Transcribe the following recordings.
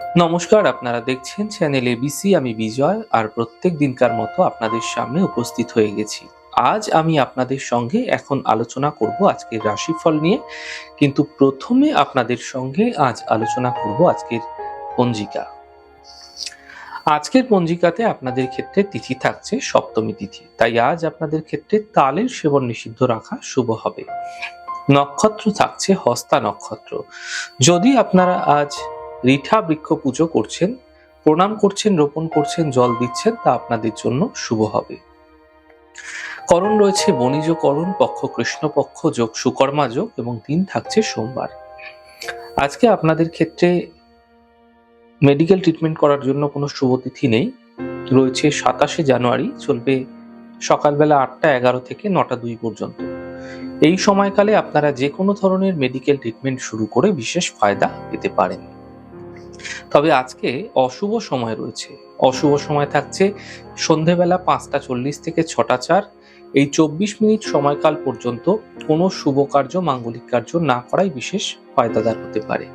নমস্কার, আপনারা দেখছেন চ্যানেল এবিসি আমি বিজয়, আর প্রত্যেক দিনকার মতো আপনাদের সামনে উপস্থিত হয়ে গেছি। আজ আমি আপনাদের সঙ্গে এখন আলোচনা করব আজকের রাশিফল নিয়ে, কিন্তু প্রথমে আপনাদের সঙ্গে আজ আলোচনা করব আজকের পঞ্জিকা। আজকের পঞ্জিকাতে আপনাদের ক্ষেত্রে তিথি থাকছে সপ্তমী তিথি, তাই আজ আপনাদের ক্ষেত্রে তালের সেবন নিষিদ্ধ রাখা শুভ হবে। নক্ষত্র থাকছে হস্তা নক্ষত্র। যদি আপনারা আজ রিঠা বৃক্ষ পুজো করছেন, প্রণাম করছেন, রোপণ করছেন, জল দিচ্ছেন, তা আপনাদের জন্য শুভ হবে। করণ রয়েছে বণিজ করণ, পক্ষ কৃষ্ণপক্ষ যোগ সুকর্মা যোগ এবং দিন থাকছে সোমবার। আজকে আপনাদের ক্ষেত্রে মেডিকেল ট্রিটমেন্ট করার জন্য কোনো শুভ তিথি নেই। রয়েছে সাতাশে জানুয়ারি, চলবে সকালবেলা আটটা এগারো থেকে নটা দুই পর্যন্ত। এই সময়কালে আপনারা যে কোনো ধরনের মেডিকেল ট্রিটমেন্ট শুরু করে বিশেষ ফায়দা পেতে পারেন। তবে আজকে অশুভ সময় রয়েছে। অশুভ সময় থাকছে সন্ধেবেলা পাঁচটা চল্লিশ থেকে ছটা চার। এই চব্বিশ মিনিট সময়কাল পর্যন্ত কোনো শুভ কার্য, মাঙ্গলিক কার্য না করাই বিশেষ ফায়দাদার হতে পারে।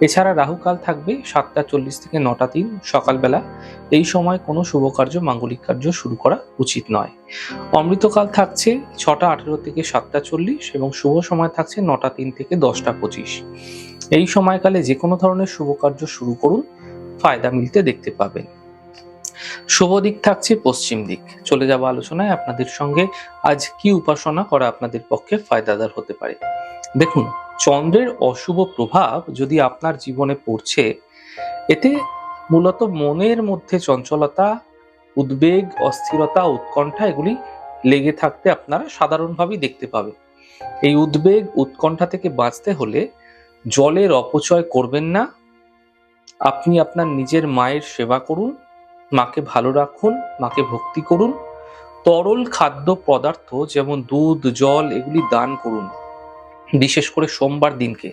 এছাড়া রাহুকাল থাকবে সাতটা চল্লিশ থেকে নটা তিন সকালবেলা। এই সময় কোনো শুভ কার্য, মাঙ্গলিক কার্য শুরু করা উচিত নয়। অমৃতকাল থাকছে ছটা আঠেরো থেকে সাতটা চল্লিশ এবং শুভ সময় থাকছে নটা তিন থেকে দশটা পঁচিশ। এই সময়কালে যে কোনো ধরনের শুভ কার্য শুরু করুন, ফায়দা মিলতে দেখতে পাবেন। শুভ দিক থাকছে পশ্চিম দিক। চলে যাব আলোচনায় আপনাদের সঙ্গে। আজ কি উপাসনা করা আপনাদের পক্ষে ফায়দাদার হতে পারে? দেখুন, চন্দ্রের অশুভ প্রভাব যদি আপনার জীবনে পড়ছে, এতে মূলত মনের মধ্যে চঞ্চলতা, উদ্বেগ, অস্থিরতা, উৎকণ্ঠা এগুলি লেগে থাকতে আপনারা সাধারণভাবেই দেখতে পাবেন। এই উদ্বেগ, উৎকণ্ঠা থেকে বাঁচতে হলে জলের অপচয় করবেন না। আপনি আপনার নিজের মায়ের সেবা করুন, মাকে ভালো রাখুন, মাকে ভক্তি করুন। তরল খাদ্য পদার্থ যেমন দুধ, জল, এগুলি দান করুন। বিশেষ করে সোমবার দিনকে।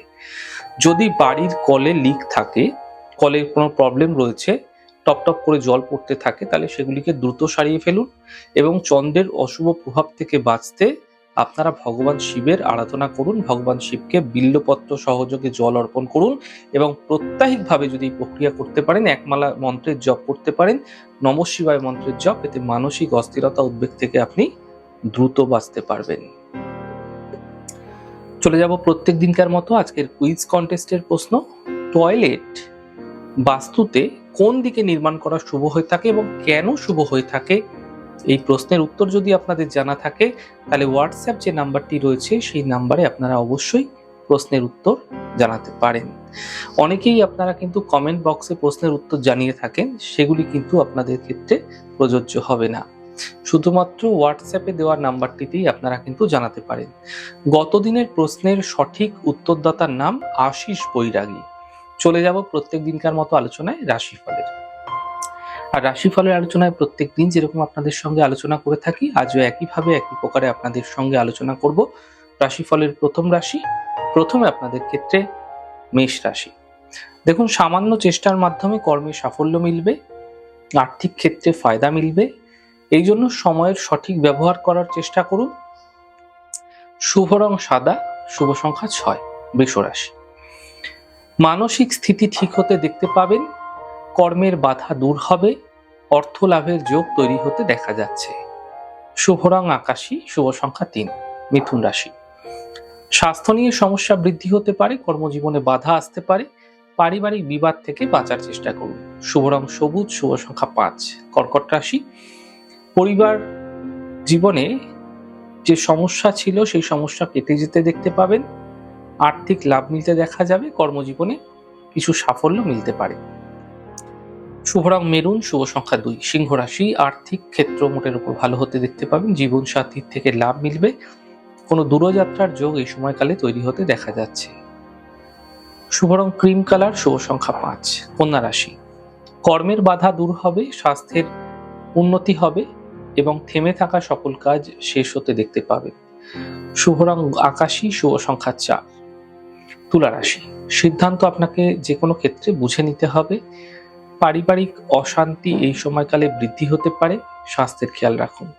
যদি বাড়ির কলে লিক থাকে কলের কোনো প্রবলেম রয়েছে, টপ টপ করে জল পড়তে থাকে, তাহলে সেগুলিকে দ্রুত সারিয়ে ফেলুন এবং চন্দ্রের অশুভ প্রভাব থেকে বাঁচতে আপনারা ভগবান শিবের আরাধনা করুন, ভগবান শিবকে বিল্লপত্র সহযোগে জল অর্পণ করুন এবং প্রত্যাহিকভাবে যদি প্রক্রিয়া করতে পারেন, একমালা মন্ত্রের জপ করতে পারেন, নম শিবায় মন্ত্রের জপ, এতে মানসিক অস্থিরতা উদ্বেগ থেকে আপনি দ্রুত বাঁচতে পারবেন। চলে যাব প্রত্যেক দিনকার মতো আজকের কুইজ কন্টেস্টের প্রশ্ন। টয়লেট বাস্তুতে কোন দিকে নির্মাণ করা শুভ হয়ে থাকে এবং কেন শুভ হয়ে থাকে? এই প্রশ্নের উত্তর যদি আপনাদের জানা থাকে, তাহলে হোয়াটসঅ্যাপ যে নাম্বারটি রয়েছে, সেই নাম্বারে আপনারা অবশ্যই প্রশ্নের উত্তর জানাতে পারেন। অনেকেই আপনারা কিন্তু কমেন্ট বক্সে প্রশ্নের উত্তর জানিয়ে থাকেন, সেগুলি কিন্তু আপনাদের ক্ষেত্রে প্রযোজ্য হবে না। শুধুমাত্র হোয়াটসঅ্যাপে দেওয়া নাম্বারটিতেই আপনারা কিন্তু জানাতে পারেন। গতদিনের প্রশ্নের সঠিক উত্তরদাতার নাম আশিস বৈরাগী। চলে যাব প্রত্যেক দিনকার মতো আলোচনায় রাশিফলের। আর রাশিফলের আলোচনায় প্রত্যেক দিন যেরকম আপনাদের সঙ্গে আলোচনা করে থাকি, আজও একইভাবে একই প্রকারে আপনাদের সঙ্গে আলোচনা করব। রাশিফলের প্রথম রাশি, প্রথমে আপনাদের ক্ষেত্রে মেষ রাশি। দেখুন, সামান্য চেষ্টার মাধ্যমে কর্মে সাফল্য মিলবে, আর্থিক ক্ষেত্রে ফায়দা মিলবে। এই জন্য সময়ের সঠিক ব্যবহার করার চেষ্টা করুন। শুভ রং সাদা, শুভ সংখ্যা ছয় বৃষ রাশি। মানসিক স্থিতি ঠিক হতে দেখতে পাবেন, কর্মের বাধা দূর হবে অর্থ লাভের যোগ তৈরি হতে দেখা যাচ্ছে। শুভ রং আকাশী, শুভ সংখ্যা তিন, মিথুন রাশি। স্বাস্থ্য নিয়ে সমস্যা বৃদ্ধি হতে পারে, কর্মজীবনে বাধা আসতে পারে। পারিবারিক বিবাদ থেকে বাঁচার চেষ্টা করুন। শুভ রং সবুজ, শুভ সংখ্যা পাঁচ, কর্কট রাশি। পরিবার জীবনে যে সমস্যা ছিল, সেই সমস্যা কেটে যেতে দেখতে পাবেন। আর্থিক লাভ মিলতে দেখা যাবে, কর্মজীবনে কিছু সাফল্য মিলতে পারে। শুভ রং মেরুন, শুভ সংখ্যা দুই। সিংহ রাশি, আর্থিক ক্ষেত্র মোটের উপর ভালো হতে দেখতে পাবেন। জীবন সাথীর থেকে লাভ মিলবে। কোনো দূরযাত্রার যোগ এই সময়কালে তৈরি হতে দেখা যাচ্ছে। শুভ রং ক্রিম কালার, শুভ সংখ্যা পাঁচ। কন্যা রাশি, কর্মের বাধা দূর হবে, স্বাস্থ্যের উন্নতি হবে এবং থেমে থাকা সকল কাজ শেষ হতে দেখতে পাবেন। শুভ রং আকাশী, শুভ সংখ্যা চার। তুলা রাশি, সিদ্ধান্ত আপনাকে যে কোনো ক্ষেত্রে বুঝে নিতে হবে। পারিবারিক অশান্তি এই সময়কালে বৃদ্ধি হতে পারে, স্বাস্থ্যের খেয়াল রাখুন।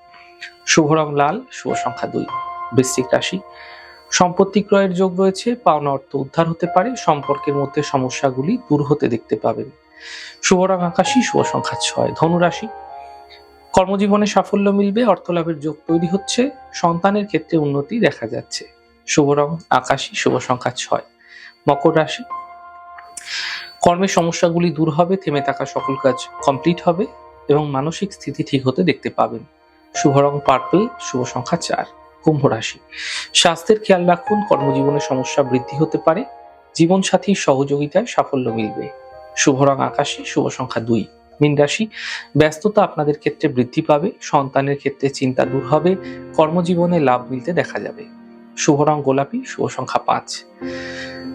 শুভ রং লাল, শুভ সংখ্যা দুই। বৃশ্চিক রাশি, সম্পত্তি ক্রয়ের যোগ রয়েছে, পাওনা অর্থ উদ্ধার হতে পারে, সম্পর্কের মধ্যে সমস্যাগুলি দূর হতে দেখতে পাবেন। শুভ রং আকাশী শুভ সংখ্যা ছয়। ধনুরাশি কর্মজীবনে সাফল্য মিলবে অর্থ লাভের যোগ তৈরি হচ্ছে, সন্তানের ক্ষেত্রে উন্নতি দেখা যাচ্ছে। শুভ রং আকাশী, শুভ সংখ্যা ছয়। মকর রাশি কর্মের সমস্যাগুলি দূর হবে, থেমে থাকা সকল কাজ কমপ্লিট হবে এবং মানসিক স্থিতি ঠিক হতে দেখতে পাবেন। শুভ রং পার্পল শুভ সংখ্যা চার, কুম্ভ রাশি। স্বাস্থ্যের খেয়াল রাখুন, কর্মজীবনে সমস্যা বৃদ্ধি হতে পারে জীবনসাথীর সহযোগিতায় সাফল্য মিলবে। শুভ রং আকাশী, শুভ সংখ্যা দুই, মীন রাশি। ব্যস্ততা আপনাদের ক্ষেত্রে বৃদ্ধি পাবে, সন্তানের ক্ষেত্রে চিন্তা দূর হবে, কর্মজীবনে লাভ মিলতে দেখা যাবে। শুভ রং গোলাপি, শুভ সংখ্যা পাঁচ।